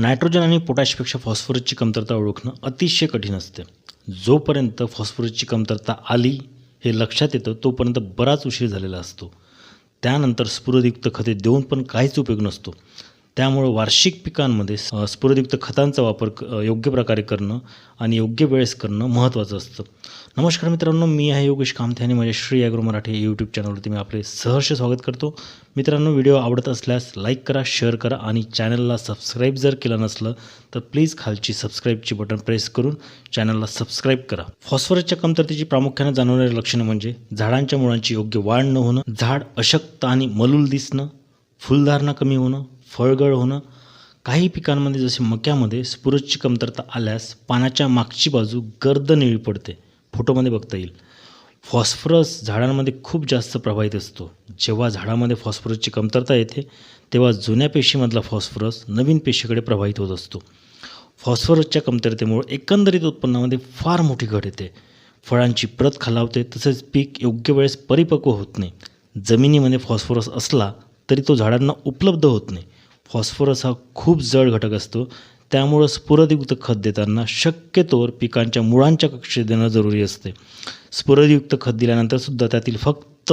Nitrogen आणि पोटॅशपेक्षा फॉस्फरसची कमतरता ओळखणं अतिशय कठीण असते. जोपर्यंत फॉस्फरसची कमतरता आली हे लक्षात येतं तोपर्यंत बराच उशीर झालेला असतो. त्यानंतर स्फुरदयुक्त खते देऊन पण काहीच उपयोग नसतो. त्यामुळं वार्षिक पिकांमध्ये स्फुरदयुक्त खतांचा वापर क- योग्य प्रकारे करणं आणि योग्य वेळेस करणं महत्त्वाचं असतं. नमस्कार मित्रांनो मी आहे योगेश कामथे आणि माझ्या श्री ॲग्रो मराठी यूट्यूब चॅनलवरती मी आपले सहर्ष स्वागत करतो. मित्रांनो व्हिडिओ आवडत असल्यास लाईक करा शेअर करा आणि चॅनलला सबस्क्राईब जर केलं नसलं तर प्लीज खालची सबस्क्राईबची बटन प्रेस करून चॅनलला सबस्क्राईब करा. फॉस्फरसच्या कमतरतेची प्रामुख्याने जाणवणारी लक्षणं म्हणजे झाडांच्या मुळांची योग्य वाढ न होणं झाड अशक्त आणि मलूल दिसणं फुलधारणा कमी होणं फळगळ होणं काही पिकांमध्ये जसे मक्यामध्ये स्फुरसची कमतरता आल्यास पानाच्या मागची बाजू गर्द निळी पडते. फोटोमध्ये बघता येईल. फॉस्फरस झाडांमध्ये खूप जास्त प्रभावित असतो. जेव्हा झाडामध्ये फॉस्फरसची कमतरता येते तेव्हा जुन्या पेशीमधला फॉस्फरस नवीन पेशीकडे प्रभावित होत असतो. फॉस्फरसच्या कमतरतेमुळे एकंदरीत उत्पन्नामध्ये फार मोठी घट येते. फळांची प्रत खालावते तसेच पीक योग्य वेळेस परिपक्व होत नाही. जमिनीमध्ये फॉस्फरस असला तरी तो झाडांना उपलब्ध होत नाही. फॉस्फरस हा खूप जड घटक असतो. त्यामुळं स्फुरदयुक्त खत देताना शक्यतोवर पिकांच्या मुळांच्या कक्षेत देणं जरुरी असते. स्फुरदयुक्त खत दिल्यानंतरसुद्धा त्यातील फक्त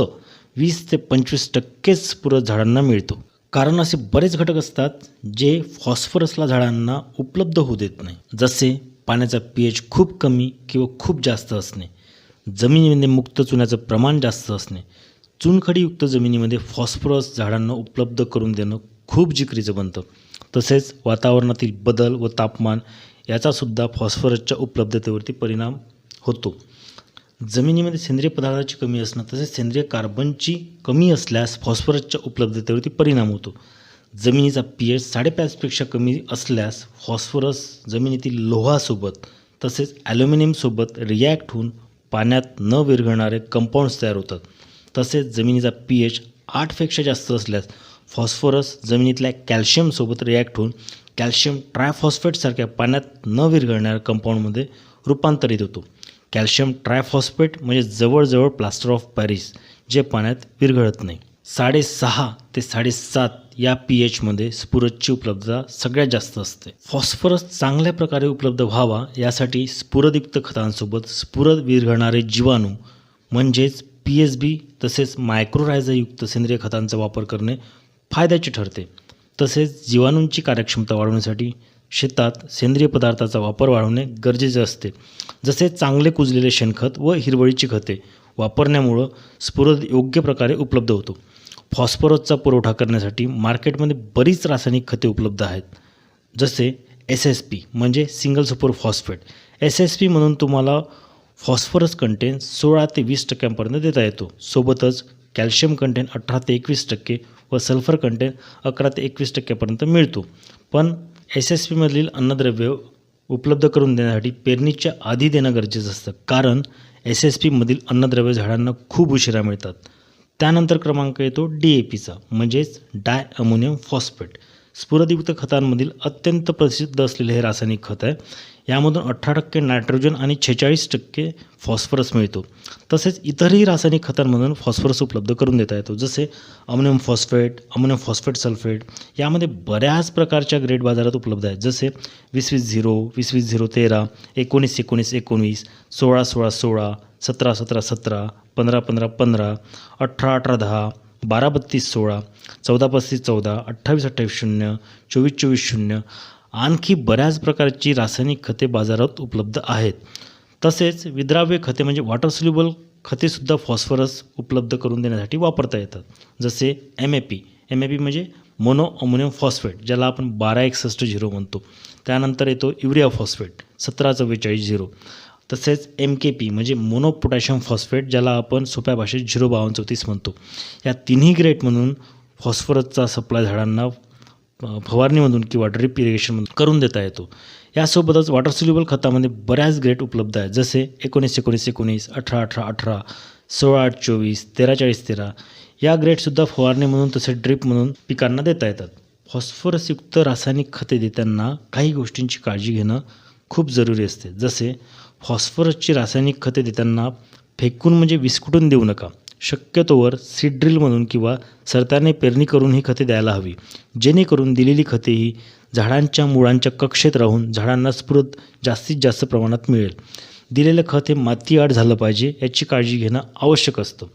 वीस ते पंचवीस टक्केच स्फुरद झाडांना मिळतो. कारण असे बरेच घटक असतात जे फॉस्फरसला झाडांना उपलब्ध होऊ देत नाही. जसे पाण्याचा पी एच खूप कमी किंवा खूप जास्त असणे. जमिनीमध्ये मुक्त चुन्याचं प्रमाण जास्त असणे. चुनखडीयुक्त जमिनीमध्ये फॉस्फरस झाडांना उपलब्ध करून देणं खूप जिकरीचं बनतं. तसेच वातावरणातील बदल व तापमान याचासुद्धा फॉस्फरसच्या उपलब्धतेवरती परिणाम होतो. जमिनीमध्ये सेंद्रिय पदार्थाची कमी असणं तसेच सेंद्रिय कार्बनची कमी असल्यास फॉस्फरसच्या उपलब्धतेवरती परिणाम होतो. जमिनीचा पी एच साडेपाचपेक्षा कमी असल्यास फॉस्फरस जमिनीतील लोहासोबत तसेच ॲल्युमिनियमसोबत रिॲक्ट होऊन पाण्यात न विरघळणारे कंपाऊंड्स तयार होतात. तसेच जमिनीचा पी एच आठपेक्षा जास्त असल्यास फॉस्फरस जमिनीतल्या कॅल्शियमसोबत रिॲक्ट होऊन कॅल्शियम ट्रायफॉस्फेटसारख्या पाण्यात न विरघळणाऱ्या कंपाऊंडमध्ये रूपांतरित होतो. कॅल्शियम ट्रायफॉस्फेट म्हणजे जवळजवळ प्लास्टर ऑफ पॅरिस जे पाण्यात विरघळत नाही. साडेसहा ते साडेसात या पी एचमध्ये स्फुरदची उपलब्धता सगळ्यात जास्त असते. फॉस्फरस चांगल्या प्रकारे उपलब्ध व्हावा यासाठी स्फुरदयुक्त खतांसोबत स्फुरद विरघळणारे जीवाणू म्हणजेच पी एस बी तसेच मायक्रोरायझायुक्त सेंद्रिय खतांचा वापर करणे फायद्याचे ठरते. तसेच जीवाणूंची कार्यक्षमता वाढवण्यासाठी शेतात सेंद्रिय पदार्थाचा वापर वाढवणे गरजेचे असते. जसे चांगले कुजलेले शेणखत व हिरवळीची खते वापरण्यामुळं स्फुरद योग्य प्रकारे उपलब्ध होतो. फॉस्फरसचा पुरवठा करण्यासाठी मार्केटमध्ये बरीच रासायनिक खते उपलब्ध आहेत. जसे एस एस पी म्हणजे single super phosphate. S S P म्हणून तुम्हाला फॉस्फरस कंटेंट सोळा ते वीस टक्क्यांपर्यंत देता येतो. सोबतच कॅल्शियम कंटेंट अठरा ते एकवीस टक्के व सल्फर कंटेंट अकरा ते एकवीस टक्क्यापर्यंत मिळतो. पण एस एस पीमधील अन्नद्रव्य उपलब्ध करून देण्यासाठी पेरणीच्या आधी देणं गरजेचं असतं. कारण एस एस पीमधील अन्नद्रव्य झाडांना खूप उशिरा मिळतात. त्यानंतर क्रमांक येतो डी ए पीचा म्हणजेच डाय अमोनियम फॉस्फेट. स्फुरदयुक्त खतांमधील अत्यंत प्रसिद्ध असलेले हे रासायनिक खत आहे. यामधून अठरा टक्के नायट्रोजन आणि छेचाळीस टक्के फॉस्फरस मिळतो. तसेच इतरही रासायनिक खतांमधून फॉस्फरस उपलब्ध करून देता येतो. जसे ammonium phosphate ammonium phosphate sulphate यामध्ये बऱ्याच प्रकारच्या ग्रेड बाजारात उपलब्ध आहेत. जसे वीस वीस झिरो वीस वीस झिरो तेरा एकोणीस एकोणीस एकोणीस सोळा सोळा सोळा सतरा सतरा सतरा पंधरा पंधरा पंधरा अठरा अठरा दहा बारा बत्तीस सोळा चौदा पस्तीस चौदा अठ्ठावीस अठ्ठावीस शून्य चोवीस चोवीस शून्य आणखी बऱ्याच प्रकारची रासायनिक खते बाजारात उपलब्ध आहेत. तसेच विद्राव्य खते म्हणजे वॉटर सोल्युबल खतेसुद्धा फॉस्फरस उपलब्ध करून देण्यासाठी वापरता येतात. जसे M A P M A P म्हणजे मोनो अमोनियम फॉस्फेट ज्याला आपण बारा एकसष्ट झिरो म्हणतो. त्यानंतर येतो युरिया फॉस्फेट सतरा चव्वेचाळीस झिरो. तसेच एम के पी म्हणजे मोनो पोटॅशियम फॉस्फेट ज्याला आपण सोप्या भाषेत झिरो बावन्न चौतीस म्हणतो. या तिन्ही ग्रेडमधून फॉस्फरसचा सप्लाय झाडांना फवारणीमधून किंवा ड्रिप इरिगेशनमधून करून देता येतो. यासोबतच वॉटर सोल्युबल खतामध्ये बऱ्याच ग्रेड उपलब्ध आहेत जसे एकोणीस एकोणीस एकोणीस अठरा अठरा अठरा सोळा आठ चोवीस तेरा चाळीस तेरा या ग्रेडसुद्धा म्हणून तसेच म्हणून पिकांना देता येतात. फॉस्फरसयुक्त रासायनिक खते देताना काही गोष्टींची काळजी घेणं खूप जरुरी असते जसे फॉस्फरसची रासायनिक खते देताना फेकून म्हणजे विस्कुटून देऊ नका. शक्यतोवर सीड ड्रिलमधून किंवा सरताने पेरणी करून ही खते द्यायला हवी. जेणेकरून दिलेली खते ही झाडांच्या मुळांच्या कक्षेत राहून झाडांना स्फुरत जास्तीत जास्त प्रमाणात मिळेल. दिलेलं खत हे मातीआड झालं पाहिजे याची काळजी घेणं आवश्यक असतं.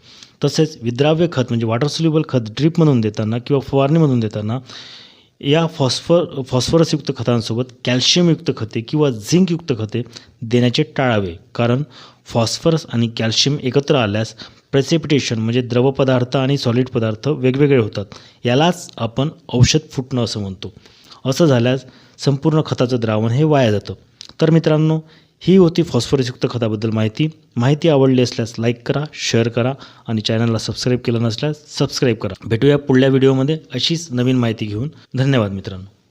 तसेच विद्राव्य खत म्हणजे वॉटर सोल्युबल खत ड्रीपमधून देताना किंवा फवारणीमधून देताना या फॉस्फर फॉस्फरसयुक्त खतांसोबत कॅल्शियमयुक्त खते किंवा झिंकयुक्त खते देण्याचे टाळावे. कारण फॉस्फरस आणि कॅल्शियम एकत्र आल्यास प्रेसिपिटेशन म्हणजे द्रवपदार्थ आणि सॉलिड पदार्थ वेगवेगळे होतात. यालाच आपण औषध फुटणं असं म्हणतो. असं झाल्यास संपूर्ण खताचं द्रावण हे वाया जातं. तर मित्रांनो ही होती फॉस्फरसयुक्त खताबद्दल माहिती. माहिती आवडली असल्यास लाईक करा शेअर करा आणि चॅनलला सबस्क्राईब केलं नसल्यास सबस्क्राईब करा. भेटूया पुढल्या व्हिडिओमध्ये अशीच नवीन माहिती घेऊन. धन्यवाद मित्रांनो.